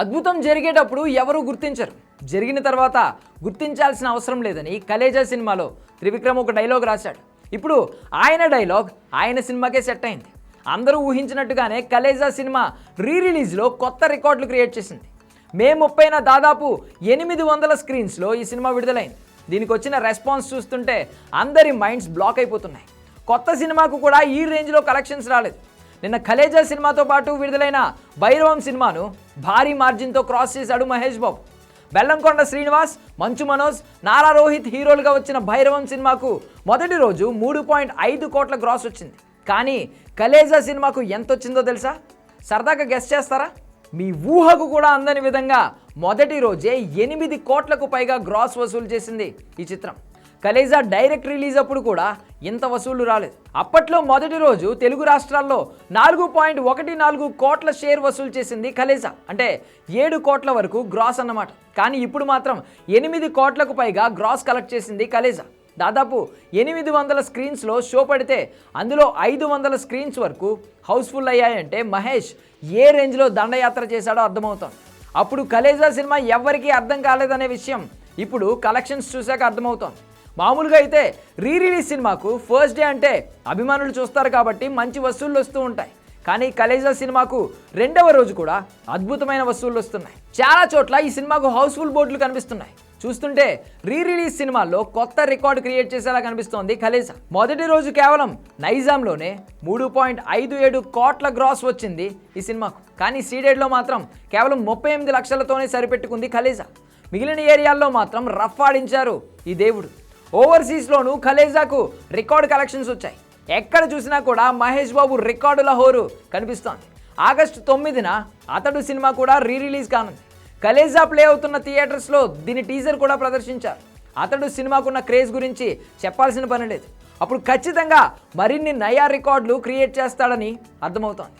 అద్భుతం జరిగేటప్పుడు ఎవరు గుర్తించరు. జరిగిన తర్వాత గుర్తించాల్సిన అవసరం లేదని కలేజా సినిమాలో త్రివిక్రమ్ ఒక డైలాగ్ రాశాడు. ఇప్పుడు ఆయన డైలాగ్ ఆయన సినిమాకే సెట్ అయింది. అందరూ ఊహించినట్టుగానే కలేజా సినిమా రీ రిలీజ్లో కొత్త రికార్డులు క్రియేట్ చేసింది. మే ముప్పైన దాదాపు ఎనిమిది వందల స్క్రీన్స్లో ఈ సినిమా విడుదలైంది. దీనికి వచ్చిన రెస్పాన్స్ చూస్తుంటే అందరి మైండ్స్ బ్లాక్ అయిపోతున్నాయి. కొత్త సినిమాకు కూడా ఈ రేంజ్లో కలెక్షన్స్ రాలేదు. నిన్న కలేజా సినిమాతో పాటు విడుదలైన భైరవం సినిమాను భారీ మార్జిన్తో క్రాస్ చేశాడు మహేష్ బాబు. బెల్లంకొండ శ్రీనివాస్ మంచు మనోజ్ నారా రోహిత్ హీరోలుగా వచ్చిన భైరవం సినిమాకు మొదటి రోజు మూడు పాయింట్ ఐదు కోట్ల గ్రాస్ వచ్చింది. కానీ కలేజా సినిమాకు ఎంత వచ్చిందో తెలుసా? సరదాగా గెస్ట్ చేస్తారా? మీ ఊహకు కూడా అందని విధంగా మొదటి రోజే ఎనిమిది కోట్లకు పైగా గ్రాస్ వసూలు చేసింది ఈ చిత్రం. కలేజా డైరెక్ట్ రిలీజ్ అప్పుడు కూడా ఇంత వసూళ్ళు రాలేదు. అప్పట్లో మొదటి రోజు తెలుగు రాష్ట్రాల్లో నాలుగు పాయింట్ ఒకటి నాలుగు కోట్ల షేర్ వసూలు చేసింది కలేజా. అంటే ఏడు కోట్ల వరకు గ్రాస్ అన్నమాట. కానీ ఇప్పుడు మాత్రం ఎనిమిది కోట్లకు పైగా గ్రాస్ కలెక్ట్ చేసింది కలేజా. దాదాపు ఎనిమిది వందల స్క్రీన్స్లో షో పడితే అందులో ఐదు వందల స్క్రీన్స్ వరకు హౌస్ఫుల్ అయ్యాయంటే మహేష్ ఏ రేంజ్లో దండయాత్ర చేశాడో అర్థమవుతోంది అప్పుడు కలేజా సినిమా ఎవ్వరికీ అర్థం కాలేదనే విషయం ఇప్పుడు కలెక్షన్స్ చూశాక అర్థమవుతోంది మామూలుగా అయితే రీ రిలీజ్ సినిమాకు ఫస్ట్ డే అంటే అభిమానులు చూస్తారు కాబట్టి మంచి వసూళ్ళు వస్తూ ఉంటాయి. కానీ కలేజా సినిమాకు రెండవ రోజు కూడా అద్భుతమైన వసూళ్ళు వస్తున్నాయి. చాలా చోట్ల ఈ సినిమాకు హౌస్ఫుల్ బోర్డులు కనిపిస్తున్నాయి. చూస్తుంటే రీ రిలీజ్ సినిమాల్లో కొత్త రికార్డు క్రియేట్ చేసేలా కనిపిస్తోంది కలేజా. మొదటి రోజు కేవలం నైజాంలోనే మూడు పాయింట్ ఐదు ఏడు కోట్ల గ్రాస్ వచ్చింది ఈ సినిమాకు. కానీ సీడెడ్లో మాత్రం కేవలం ముప్పై ఎనిమిది లక్షలతోనే సరిపెట్టుకుంది కలేజా. మిగిలిన ఏరియాల్లో మాత్రం రఫ్ ఆడించారు ఈ దేవుడు. ఓవర్సీస్లోనూ ఖలేజాకు రికార్డ్ కలెక్షన్స్ వచ్చాయి. ఎక్కడ చూసినా కూడా మహేష్ బాబు రికార్డుల హోరు కనిపిస్తోంది. ఆగస్టు తొమ్మిదిన అతడు సినిమా కూడా రీ రిలీజ్ కానుంది. కలేజా ప్లే అవుతున్న థియేటర్స్లో దీని టీజర్ కూడా ప్రదర్శించారు. అతడు సినిమాకున్న క్రేజ్ గురించి చెప్పాల్సిన పని లేదు. అప్పుడు ఖచ్చితంగా మరిన్ని నయా రికార్డులు క్రియేట్ చేస్తాడని అర్థమవుతోంది.